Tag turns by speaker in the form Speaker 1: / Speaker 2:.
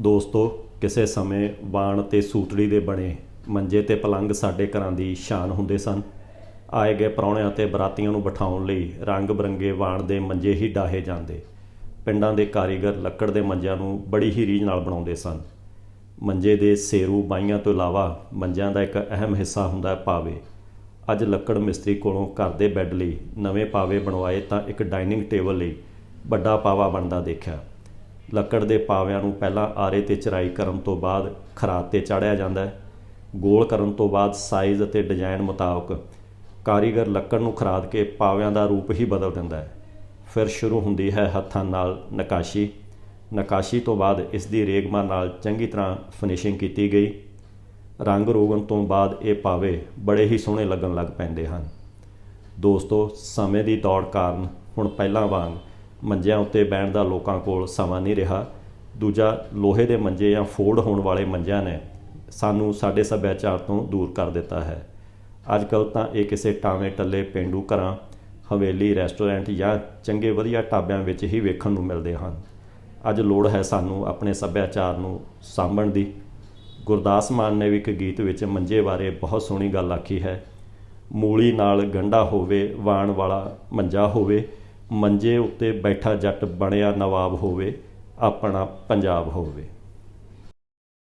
Speaker 1: ਦੋਸਤੋ, ਕਿਸੇ ਸਮੇਂ ਵਾਣ ਤੇ ਸੂਤੜੀ ਦੇ ਬਣੇ ਮੰਜੇ ਤੇ ਪਲੰਗ ਸਾਡੇ ਘਰਾਂ ਦੀ ਸ਼ਾਨ ਹੁੰਦੇ ਸਨ। ਆਏ ਗਏ ਪ੍ਰਾਹੁਣਿਆਂ ਤੇ ਬਰਾਤੀਆਂ ਨੂੰ ਬਿਠਾਉਣ ਲਈ ਰੰਗ ਬਰੰਗੇ ਵਾਣ ਦੇ ਮੰਜੇ ਹੀ ਡਾਹੇ ਜਾਂਦੇ। ਪਿੰਡਾਂ ਦੇ ਕਾਰੀਗਰ ਲੱਕੜ ਦੇ ਮੰਜਿਆਂ ਨੂੰ ਬੜੀ ਹੀ ਰੀਝ ਨਾਲ ਬਣਾਉਂਦੇ ਸਨ। ਮੰਜੇ ਦੇ ਸੇਰੂ ਬਾਈਆਂ ਤੋਂ ਇਲਾਵਾ ਮੰਜਿਆਂ ਦਾ ਇੱਕ ਅਹਿਮ ਹਿੱਸਾ ਹੁੰਦਾ ਹੈ ਪਾਵੇ। ਅੱਜ ਲੱਕੜ ਮਿਸਤਰੀ ਕੋਲੋਂ ਘਰ ਦੇ ਬੈੱਡ ਲਈ ਨਵੇਂ ਪਾਵੇ ਬਣਵਾਏ ਤਾਂ ਇੱਕ ਡਾਈਨਿੰਗ ਟੇਬਲ ਲਈ ਵੱਡਾ ਪਾਵਾ ਬਣਦਾ ਦੇਖਿਆ। ਲੱਕੜ ਦੇ ਪਾਵਿਆਂ ਨੂੰ ਪਹਿਲਾਂ ਆਰੇ ਤੇ ਚਰਾਈ ਕਰਨ ਤੋਂ ਬਾਅਦ ਖਰਾਤ ਤੇ ਚਾੜਿਆ ਜਾਂਦਾ ਹੈ। ਗੋਲ ਕਰਨ ਤੋਂ ਬਾਅਦ ਸਾਈਜ਼ ਅਤੇ ਡਿਜ਼ਾਈਨ ਮੁਤਾਬਕ ਕਾਰੀਗਰ ਲੱਕੜ ਨੂੰ ਖਰਾਦ ਕੇ ਪਾਵਿਆਂ ਦਾ ਰੂਪ ਹੀ ਬਦਲ ਦਿੰਦਾ ਹੈ। ਫਿਰ ਸ਼ੁਰੂ ਹੁੰਦੀ ਹੈ ਹੱਥਾਂ ਨਾਲ ਨਕਾਸ਼ੀ। ਨਕਾਸ਼ੀ ਤੋਂ ਬਾਅਦ ਇਸ ਦੀ ਰੇਗਮਾ ਨਾਲ ਚੰਗੀ ਤਰ੍ਹਾਂ ਫਿਨਿਸ਼ਿੰਗ ਕੀਤੀ ਗਈ। ਰੰਗ ਰੋਗਨ ਤੋਂ ਬਾਅਦ ਇਹ ਪਾਵੇ ਬੜੇ ਹੀ ਸੋਹਣੇ ਲੱਗਣ ਲੱਗ ਪੈਂਦੇ ਹਨ। ਦੋਸਤੋ, ਸਮੇਂ ਦੀ ਦੌੜ ਕਾਰਨ ਹੁਣ ਪਹਿਲਾਂ ਵਾਂਗ ਮੰਜਿਆਂ ਉੱਤੇ ਬਹਿਣ ਦਾ ਲੋਕਾਂ ਕੋਲ ਸਮਾਂ ਨਹੀਂ ਰਿਹਾ। ਦੂਜਾ, ਲੋਹੇ ਦੇ ਮੰਜੇ ਜਾਂ ਫੋਲਡ ਹੋਣ ਵਾਲੇ ਮੰਜਿਆਂ ਨੇ ਸਾਨੂੰ ਸਾਡੇ ਸੱਭਿਆਚਾਰ ਤੋਂ ਦੂਰ ਕਰ ਦਿੱਤਾ ਹੈ। ਅੱਜ ਕੱਲ੍ਹ ਤਾਂ ਇਹ ਕਿਸੇ ਟਾਵੇਂ ਟੱਲੇ ਪਿੰਡੂ ਘਰਾਂ, ਹਵੇਲੀ, ਰੈਸਟੋਰੈਂਟ ਜਾਂ ਚੰਗੇ ਵਧੀਆ ਢਾਬਿਆਂ ਵਿੱਚ ਹੀ ਵੇਖਣ ਨੂੰ ਮਿਲਦੇ ਹਨ। ਅੱਜ ਲੋੜ ਹੈ ਸਾਨੂੰ ਆਪਣੇ ਸੱਭਿਆਚਾਰ ਨੂੰ ਸਾਂਭਣ ਦੀ। ਗੁਰਦਾਸ ਮਾਨ ਨੇ ਵੀ ਇੱਕ ਗੀਤ ਵਿੱਚ ਮੰਜੇ ਬਾਰੇ ਬਹੁਤ ਸੋਹਣੀ ਗੱਲ ਆਖੀ ਹੈ। ਮੂਲੀ ਨਾਲ ਗੰਢਾ ਹੋਵੇ, ਵਾਣ ਵਾਲਾ ਮੰਜਾ ਹੋਵੇ ਮੰਜੇ ਉੱਤੇ ਬੈਠਾ ਜੱਟ ਬਣਿਆ ਨਵਾਬ ਹੋਵੇ ਆਪਣਾ ਪੰਜਾਬ ਹੋਵੇ।